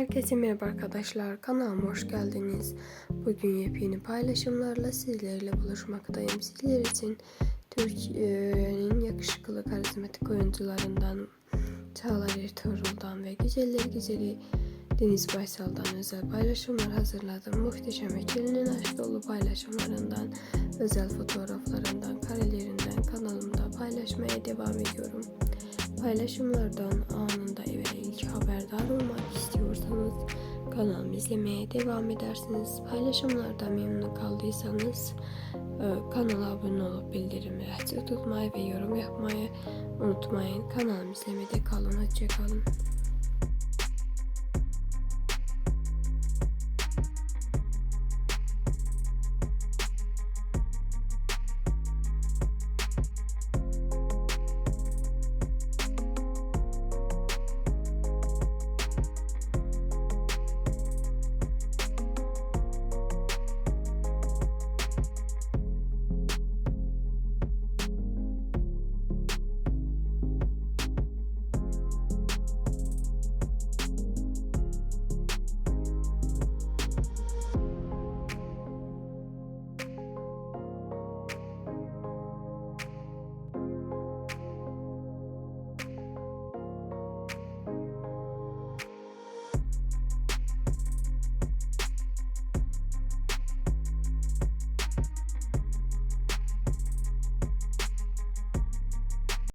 Herkese merhaba arkadaşlar. Kanalıma hoş geldiniz. Bugün yepyeni paylaşımlarla sizlerle buluşmaktayım. Sizler için Türkiye'nin yakışıklı karizmatik oyuncularından Çağlar Ertuğrul'dan ve Güzeller Güzeli Deniz Baysal'dan özel paylaşımlar hazırladım. Muhteşem ekibinin aşk dolu paylaşımlarından, özel fotoğraflarından, karelerinden kanalımda paylaşmaya devam ediyorum. Paylaşımlardan anında kanalımı izlemeye devam edersiniz. Paylaşımlardan memnun kaldıysanız e, kanala abone olup bildirimleri açık tutmayı ve yorum yapmayı unutmayın. Kanalımı izlemede kalın. Hoşçakalın.